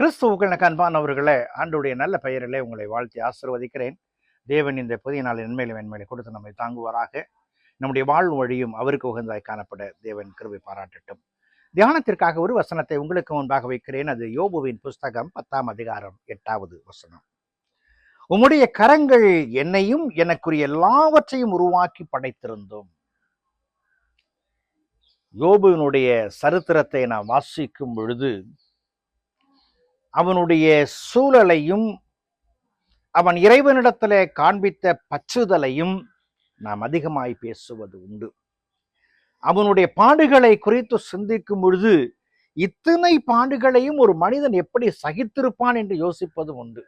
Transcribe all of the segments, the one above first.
கிறிஸ்துவுக்கு அன்பானவர்களே ஆண்டுடைய நல்ல பெயரிலே உங்களை வாழ்த்தி ஆசிர்வதிக்கிறேன். தேவன் இந்த புதிய நாள் நன்மையிலும் வெண்மையிலும் கொடுத்து நம்மை தாங்குவாராக. நம்முடைய வாழ்வு வழியும் அவருக்கு உகந்தாய் காணப்பட தேவன் கிருபை பாராட்டட்டும். தியானத்திற்காக ஒரு வசனத்தை உங்களுக்கு முன்பாக வைக்கிறேன். அது யோபுவின் புஸ்தகம் பத்தாம் அதிகாரம் எட்டாவது வசனம். உம்முடைய கரங்கள் என்னையும் எனக்குரிய எல்லாவற்றையும் உருவாக்கி படைத்திருந்தோம். யோபுவினுடைய சரித்திரத்தை நான் வாசிக்கும் பொழுது அவனுடைய சூழலையும் அவன் இறைவனிடத்திலே காண்பித்த பச்சுதலையும் நாம் அதிகமாய் பேசுவது உண்டு. அவனுடைய பாடுகளை குறித்து சிந்திக்கும் பொழுது இத்தனை பாடுகளையும் ஒரு மனிதன் எப்படி சகித்திருப்பான் என்று யோசிப்பதும் உண்டு.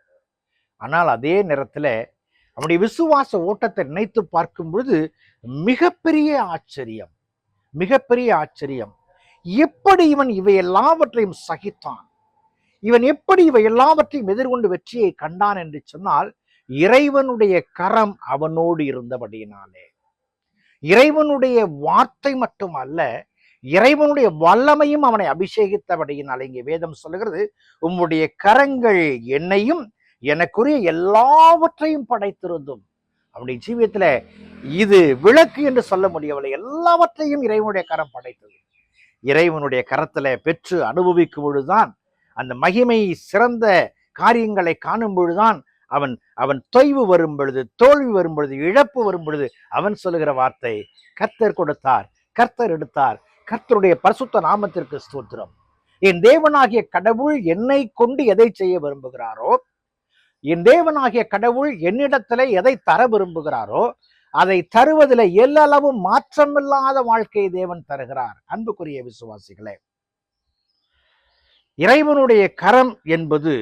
ஆனால் அதே நேரத்தில் அவனுடைய விசுவாச ஓட்டத்தை நினைத்து பார்க்கும் பொழுது மிகப்பெரிய ஆச்சரியம் மிகப்பெரிய ஆச்சரியம். எப்படி இவன் இவை எல்லாவற்றையும் சகித்தான்? இவன் எப்படி இவை எல்லாவற்றையும் எதிர்கொண்டு வெற்றியை கண்டான் என்று சொன்னால் இறைவனுடைய கரம் அவனோடு இருந்தபடியினாலே. இறைவனுடைய வார்த்தை மட்டும் அல்ல இறைவனுடைய வல்லமையும் அவனை அபிஷேகித்தபடியினால். இங்கே வேதம் சொல்லுகிறது உம்முடைய கரங்கள் என்னையும் எனக்குரிய எல்லாவற்றையும் படைத்திருந்தும். அவனுடைய ஜீவியத்துல இது விளக்கு என்று சொல்ல முடியவில்லை. எல்லாவற்றையும் இறைவனுடைய கரம் படைத்தது. இறைவனுடைய கரத்துல பெற்று அனுபவிக்கும் பொழுதுதான் அந்த மகிமை சிறந்த காரியங்களை காணும் பொழுதுதான் அவன் அவன் தொய்வு வரும் பொழுது தோல்வி வரும் பொழுது இழப்பு வரும் பொழுது அவன் சொல்லுகிற வார்த்தை கர்த்தர் கொடுத்தார் கர்த்தர் எடுத்தார் கர்த்தருடைய பரிசுத்த நாமத்திற்கு ஸ்தோத்திரம். என் தேவனாகிய கடவுள் என்னை கொண்டு எதை செய்ய விரும்புகிறாரோ என் தேவனாகிய கடவுள் என்னிடத்துல எதை தர விரும்புகிறாரோ அதை தருவதில் எல்லளவும் மாற்றமில்லாத வாழ்க்கையை தேவன் தருகிறார். அன்புக்குரிய விசுவாசிகளே இறைவனுடைய கரம் என்பது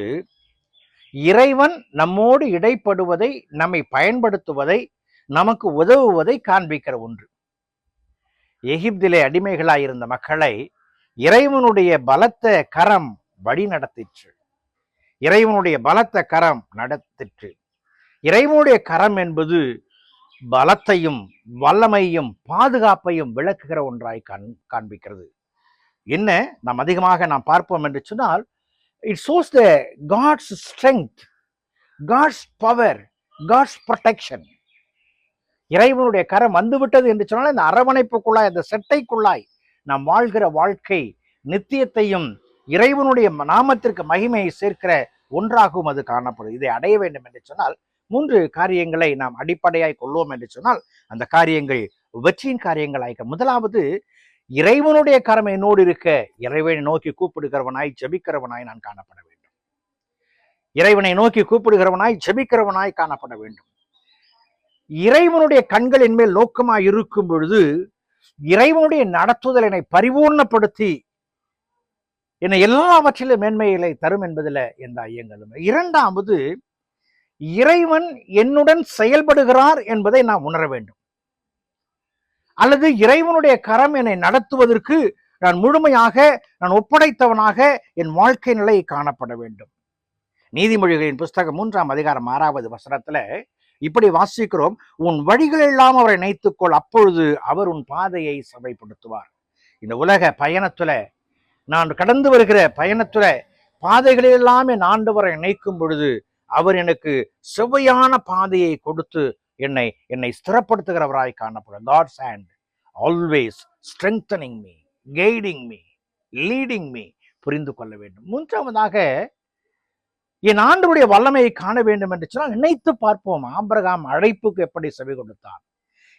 இறைவன் நம்மோடு இடைப்படுவதை நம்மை பயன்படுத்துவதை நமக்கு உதவுவதை காண்பிக்கிற ஒன்று. எகிப்திலே அடிமைகளாயிருந்த மக்களை இறைவனுடைய பலத்த கரம் வழி நடத்திற்று இறைவனுடைய பலத்த கரம் நடத்திற்று. இறைவனுடைய கரம் என்பது பலத்தையும் வல்லமையும் பாதுகாப்பையும் விளக்குகிற ஒன்றாய் காண் காண்பிக்கிறது. என்ன நாம் அதிகமாக நாம் பார்ப்போம் என்று சொன்னால் it shows the God's strength God's power God's protection இறைவனுடைய கரம் வந்துவிட்டது என்று சொன்னால் இந்த அரவணைப்புக்குள்ளாய் அந்த செட்டைக்குள்ளாய் நாம் வாழ்கிற வாழ்க்கை நித்தியத்தையும் இறைவனுடைய நாமத்திற்கு மகிமையை சேர்க்கிற ஒன்றாகவும் அது காணப்படும். இதை அடைய வேண்டும் என்று சொன்னால் மூன்று காரியங்களை நாம் அடிப்படையாய் கொள்வோம் என்று சொன்னால் அந்த காரியங்கள் வெற்றியின் காரியங்களாக முதலாவது இறைவனுடைய கரம் என்னோடு இருக்க இறைவனை நோக்கி கூப்பிடுகிறவனாய் ஜபிக்கிறவனாய் நான் காணப்பட வேண்டும். இறைவனை நோக்கி கூப்பிடுகிறவனாய் ஜபிக்கிறவனாய் காணப்பட வேண்டும். இறைவனுடைய கண்கள் என்மேல் நோக்கமாய் இருக்கும் பொழுது இறைவனுடைய நடத்துதல் என்னை பரிபூர்ணப்படுத்தி என்னை எல்லாவற்றிலும் மேன்மைகளை தரும் என்பதில் எந்த ஐயங்களும் இரண்டாவது இறைவன் என்னுடன் செயல்படுகிறார் என்பதை நான் உணர வேண்டும். அல்லது இறைவனுடைய கரம் என்னை நடத்துவதற்கு நான் முழுமையாக நான் ஒப்படைத்தவனாக என் வாழ்க்கை நிலை காணப்பட வேண்டும். நீதிமொழிகளின் புஸ்தகம் மூன்றாம் அதிகாரம் ஆறாவது வசனத்துல இப்படி வாசிக்கிறோம் உன் வழிகள் எல்லாம் அவரை நினைத்துக்கொள் அப்பொழுது அவர் உன் பாதையை சபைப்படுத்துவார். இந்த உலக பயணத்துல நான் கடந்து வருகிற பயணத்துல பாதைகளெல்லாம் என் ஆண்டவரை நினைக்கும் பொழுது அவர் எனக்கு செவ்வையான பாதையை கொடுத்து என்னை என்னை ஸ்திரப்படுத்துகிறவராய் காணப்படும். God's hand always strengthening me guiding me leading me புரிந்து கொள்ள வேண்டும். மூன்றாவதாக என் ஆண்டருடைய வல்லமையை காண வேண்டும் என்று சொன்னால் நினைத்து பார்ப்போம் ஆம்பரகாம் அழைப்புக்கு எப்படி செவி கொடுத்தார்?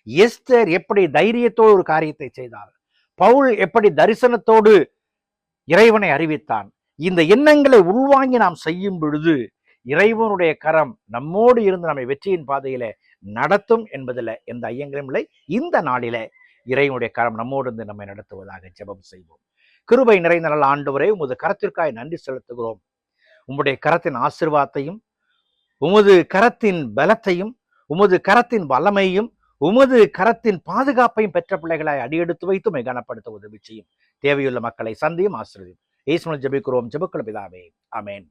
எஸ்தர் எப்படி தைரியத்தோடு ஒரு காரியத்தை செய்தார்? பவுல் எப்படி தரிசனத்தோடு இறைவனை அறிவித்தான்? இந்த எண்ணங்களை உள்வாங்கி நாம் செய்யும் பொழுது இறைவனுடைய கரம் நம்மோடு இருந்து நம்மை வெற்றியின் பாதையில நடத்தும் என்பதில் எந்த ஐயங்களும் இல்லை. இந்த நாளில இறைவனுடைய கரம் நம்மோடு இருந்து நம்மை நடத்துவதாக ஜெபம் செய்வோம். கிருபை நிறைந்த நல்ல ஆண்டவரே உமது கரத்திற்காய் நன்றி செலுத்துகிறோம். உம்முடைய கரத்தின் ஆசிர்வாதத்தையும் உமது கரத்தின் பலத்தையும் உமது கரத்தின் வல்லமையும் உமது கரத்தின் பாதுகாப்பையும் பெற்ற பிள்ளைகளை அடியெடுத்து வைத்து மை கனப்படுத்த உதவி செய்யும். தேவையுள்ள மக்களை சந்தியும் ஆசிரியம் ஈஸ்வரன் ஜபிக்கிறோம். ஜெபக்குள்ள பிதாவே. அமேன்